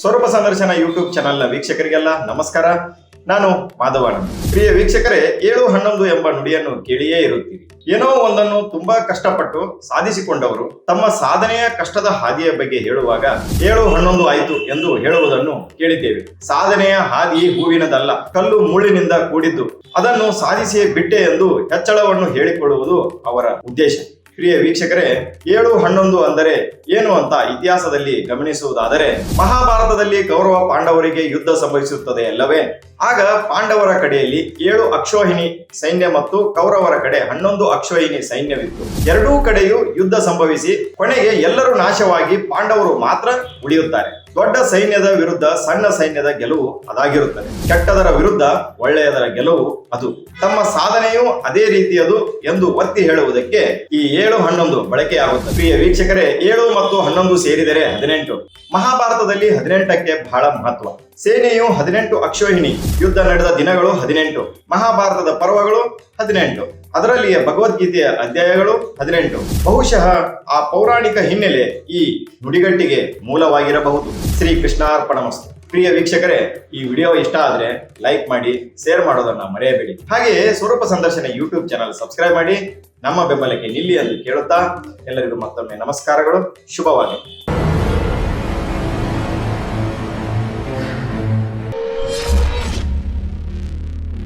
ಸ್ವರೂಪ ಸಂದರ್ಶನ ಯೂಟ್ಯೂಬ್ ಚಾನೆಲ್ನ ವೀಕ್ಷಕರಿಗೆಲ್ಲ ನಮಸ್ಕಾರ. ನಾನು ಮಾಧವಾನ ಪ್ರಿಯ ವೀಕ್ಷಕರೇ, ಏಳು ಹನ್ನೊಂದು ಎಂಬ ನುಡಿಯನ್ನು ಕೇಳಿಯೇ ಇರುತ್ತೀರಿ. ಏನೋ ಒಂದನ್ನು ತುಂಬಾ ಕಷ್ಟಪಟ್ಟು ಸಾಧಿಸಿಕೊಂಡವರು ತಮ್ಮ ಸಾಧನೆಯ ಕಷ್ಟದ ಹಾದಿಯ ಬಗ್ಗೆ ಹೇಳುವಾಗ ಏಳು ಹನ್ನೊಂದು ಆಯಿತು ಎಂದು ಹೇಳುವುದನ್ನು ಕೇಳಿದ್ದೇವೆ. ಸಾಧನೆಯ ಹಾದಿ ಹೂವಿನದಲ್ಲ, ಕಲ್ಲು ಮುಳ್ಳಿನಿಂದ ಕೂಡಿದ್ದು. ಅದನ್ನು ಸಾಧಿಸಿಯೇ ಬಿಟ್ಟೆ ಎಂದು ಹೆಚ್ಚಳವನ್ನು ಹೇಳಿಕೊಳ್ಳುವುದು ಅವರ ಉದ್ದೇಶ. ಪ್ರಿಯ ವೀಕ್ಷಕರೇ, ಏಳು ಹನ್ನೊಂದು ಅಂದರೆ ಏನು ಅಂತ ಇತಿಹಾಸದಲ್ಲಿ ಗಮನಿಸುವುದಾದರೆ, ಮಹಾಭಾರತದಲ್ಲಿ ಕೌರವ ಪಾಂಡವರಿಗೆ ಯುದ್ಧ ಸಂಭವಿಸುತ್ತದೆ ಅಲ್ಲವೇ? ಆಗ ಪಾಂಡವರ ಕಡೆಯಲ್ಲಿ ಏಳು ಅಕ್ಷೋಹಿಣಿ ಸೈನ್ಯ ಮತ್ತು ಕೌರವರ ಕಡೆ ಹನ್ನೊಂದು ಅಕ್ಷೋಹಿಣಿ ಸೈನ್ಯವಿತ್ತು. ಎರಡೂ ಕಡೆಯೂ ಯುದ್ಧ ಸಂಭವಿಸಿ, ಕೊನೆಗೆ ಎಲ್ಲರೂ ನಾಶವಾಗಿ ಪಾಂಡವರು ಮಾತ್ರ ಉಳಿಯುತ್ತಾರೆ. ದೊಡ್ಡ ಸೈನ್ಯದ ವಿರುದ್ಧ ಸಣ್ಣ ಸೈನ್ಯದ ಗೆಲುವು ಅದಾಗಿರುತ್ತದೆ. ಕೆಟ್ಟದರ ವಿರುದ್ಧ ಒಳ್ಳೆಯದರ ಗೆಲುವು ಅದು. ತಮ್ಮ ಸಾಧನೆಯೂ ಅದೇ ರೀತಿಯದು ಎಂದು ಒತ್ತಿ ಹೇಳುವುದಕ್ಕೆ ಈ ಏಳು ಹನ್ನೊಂದು ಬಳಕೆಯಾಗುತ್ತದೆ. ಪ್ರಿಯ ವೀಕ್ಷಕರೇ, ಏಳು ಮತ್ತು ಹನ್ನೊಂದು ಸೇರಿದರೆ ಹದಿನೆಂಟು. ಮಹಾಭಾರತದಲ್ಲಿ ಹದಿನೆಂಟಕ್ಕೆ ಬಹಳ ಮಹತ್ವ. ಸೇನೆಯು ಹದಿನೆಂಟು ಅಕ್ಷೋಹಿಣಿ ಯುದ್ಧ ನಡೆದ ದಿನಗಳು ಹದಿನೆಂಟು, ಮಹಾಭಾರತದ ಪರ್ವಗಳು ಹದಿನೆಂಟು, ಅದರಲ್ಲಿಯ ಭಗವದ್ಗೀತೆಯ ಅಧ್ಯಾಯಗಳು ಹದಿನೆಂಟು. ಬಹುಶಃ ಆ ಪೌರಾಣಿಕ ಹಿನ್ನೆಲೆ ಈ ನುಡಿಗಟ್ಟಿಗೆ ಮೂಲವಾಗಿರಬಹುದು. ಶ್ರೀ ಕೃಷ್ಣಾರ್ಪಣಮಸ್ತು ಪ್ರಿಯ ವೀಕ್ಷಕರೇ, ಈ ವಿಡಿಯೋ ಇಷ್ಟ ಆದರೆ ಲೈಕ್ ಮಾಡಿ, ಶೇರ್ ಮಾಡೋದನ್ನ ಮರೆಯಬೇಡಿ. ಹಾಗೆಯೇ ಸ್ವರೂಪ ಸಂದರ್ಶನ ಯೂಟ್ಯೂಬ್ ಚಾನಲ್ ಸಬ್ಸ್ಕ್ರೈಬ್ ಮಾಡಿ, ನಮ್ಮ ಬೆಂಬಲಕ್ಕೆ ನಿಲ್ಲಿ ಎಂದು ಕೇಳುತ್ತಾ ಎಲ್ಲರಿಗೂ ಮತ್ತೊಮ್ಮೆ ನಮಸ್ಕಾರಗಳು, ಶುಭವಾಗಲಿ.